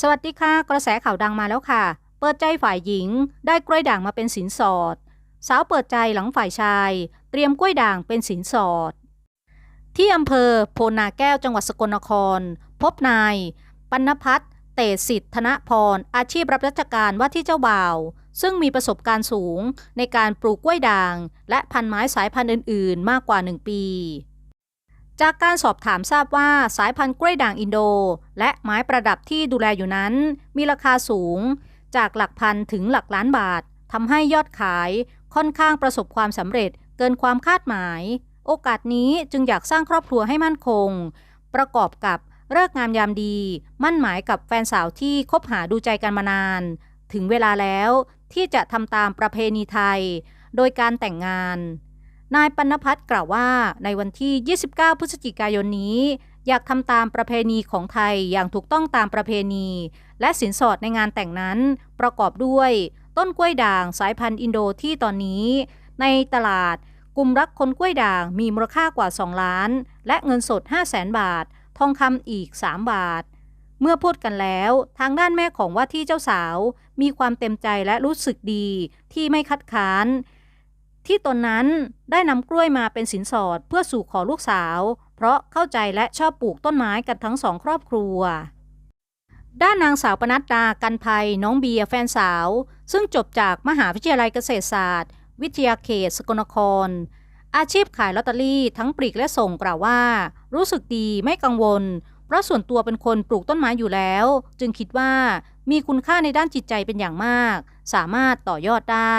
สวัสดีค่ะ กระแสข่าวดังมาแล้วค่ะ เปิดใจฝ่ายหญิง ได้กล้วยด่างมาเป็นสินสอด สาวเปิดใจหลังฝ่ายชาย เตรียมกล้วยด่างเป็นสินสอด ที่อำเภอโพนาแก้วจังหวัดสกลนคร พบนาย ปัณพัฒน์เตสิทธนพร อาชีพรับราชการว่าที่เจ้าบ่าว ซึ่งมีประสบการณ์สูงในการปลูกกล้วยด่าง และพันไม้สายพันธุ์อื่น ๆ มากกว่า 1 ปี จากการสอบถามทราบว่าสายพันธุ์กล้วยด่างอินโด และไม้ประดับที่ดูแลอยู่นั้น มีราคาสูง จากหลักพันถึงหลักล้านบาททำให้ยอดขายค่อนข้างประสบความสำเร็จเกินความคาดหมาย โอกาสนี้จึงอยากสร้างครอบครัวให้มั่นคง ประกอบกับเลิกงามยามดี มั่นหมายกับแฟนสาวที่คบหาดูใจกันมานาน ถึงเวลาแล้วที่จะทำตามประเพณีไทย โดยการแต่งงาน นายปนพัฒน์กล่าวว่าในวันที่ 29 พฤศจิกายนนี้ อยากทำตามประเพณีของไทยอย่างถูกต้องตามประเพณี และสินสอดในงานแต่งนั้นประกอบด้วย ต้นกล้วยด่างสายพันธุ์อินโดที่ตอนนี้ ในตลาดกลุ่มรักคนกล้วยด่างมีมูลค่ากว่า 2 ล้าน และเงินสด 5 0 0แสนบาท ทองคำอีก 3 บาท เมื่อพูดกันแล้ว ทางด้านแม่ของว่าที่เจ้าสาว มีความเต็มใจและรู้สึกดีที่ไม่คัดค้าน ที่ตนนั้นได้นำกล้วยมาเป็นสินสอดเพื่อสู่ขอลูกสาว เพราะเข้าใจและชอบปลูกต้นไม้กันทั้งสองครอบครัว ด้านนางสาวปนัดดากันภัยน้องเบียร์แฟนสาว ซึ่งจบจากมหาวิทยาลัยเกษตรศาสตร์ วิทยาเขตสกลนคร อาชีพขายลอตเตอรี่ทั้งปลีกและส่งกล่าวว่า รู้สึกดีไม่กังวล เพราะส่วนตัวเป็นคนปลูกต้นไม้อยู่แล้ว จึงคิดว่ามีคุณค่าในด้านจิตใจเป็นอย่างมาก สามารถต่อยอดได้